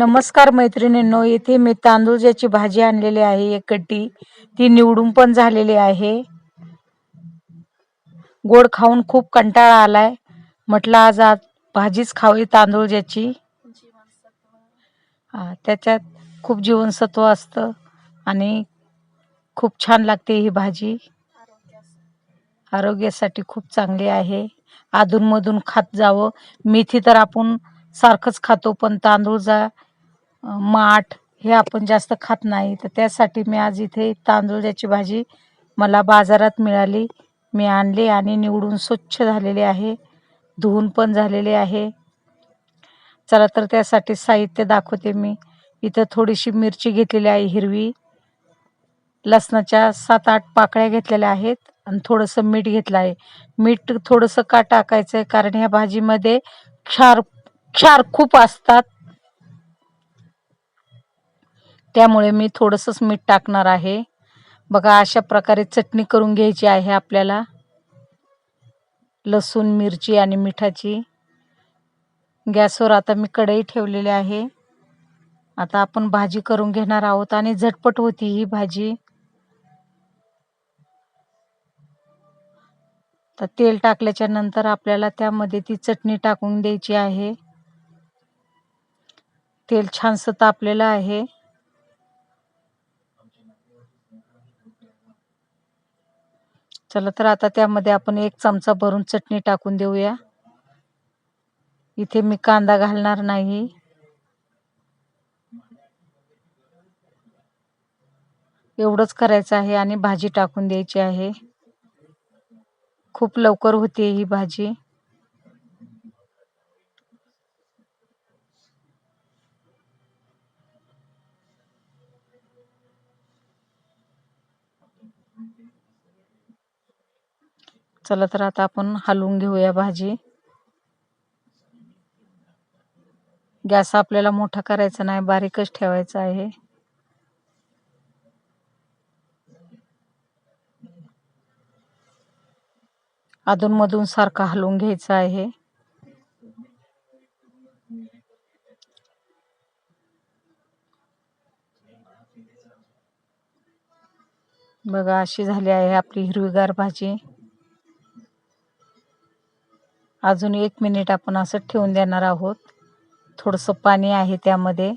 नमस्कार मैत्रिणींनो इथे मी तांदूळ ज्याची भाजी आणलेली आहे एक कट्टी. ती निवडून पण झालेली आहे. गोड खाऊन खूप कंटाळा आलाय. म्हटलं आज आज भाजीच खावी तांदूळ ज्याची. त्याच्यात खूप जीवनसत्व असतं आणि खूप छान लागते ही भाजी. आरोग्यासाठी खूप चांगली आहे. अधूनमधून खात जावं. मेथी तर आपण सारखंच खातो पण तांदूळ जा माठ हे आपण जास्त खात नाही. तर त्यासाठी मी आज इथे तांदूळाची भाजी मला बाजारात मिळाली. मी आणली आणि निवडून स्वच्छ झालेली आहे. धुवून पण झालेले आहे. चला तर त्यासाठी साहित्य दाखवते मी. इथं थोडीशी मिरची घेतलेली आहे हिरवी. लसणाच्या सात आठ पाकळ्या घेतलेल्या आहेत आणि थोडंसं मीठ घेतलं आहे. मीठ थोडंसं का टाकायचं आहे कारण ह्या भाजीमध्ये क्षार क्षार खूप असतात. त्यामुळे मी थोडंसंच मीठ टाकणार आहे. बघा अशा प्रकारे चटणी करून घ्यायची आहे आपल्याला. लसूण मिरची आणि मिठाची. गॅसवर आता मी कढई ठेवलेली आहे. आता आपण भाजी करून घेणार आहोत आणि झटपट होती ही भाजी. तर तेल टाकल्याच्या नंतर आपल्याला त्यामध्ये ती चटणी टाकून द्यायची आहे. तेल छानसं तापलेलं आहे. चला तर आता त्यामध्ये आपण एक चमचा भरून चटणी टाकून देऊया. इथे मी कांदा घालणार नाही. एवढंच करायचं आहे आणि भाजी टाकून द्यायची आहे. खूप लवकर होते ही भाजी. चला तर आता आपण हलवून घेऊया भाजी. गॅस आपल्याला मोठा करायचा नाही बारीकच ठेवायचा आहे. अधूनमधून सारखा हलवून घ्यायचा आहे. बघा अशी झाली आहे आपली हिरवीगार भाजी. अजून एक मिनिट आपण असं ठेवून देणार आहोत. थोडंसं पाणी आहे त्यामध्ये.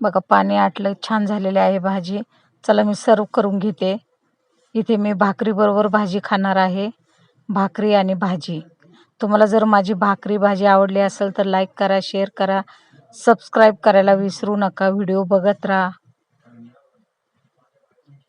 बघा पाणी आटलं छान झालेले आहे भाजी. चला मी सर्व करून घेते. इथे मी भाकरी बरोबर भाजी खाणार आहे. भाकरी आणि भाजी. तुम्हाला जर माझी भाकरी भाजी आवडली असेल तर लाईक करा शेअर करा. सबस्क्राईब करायला विसरू नका. व्हिडिओ बघत राहा.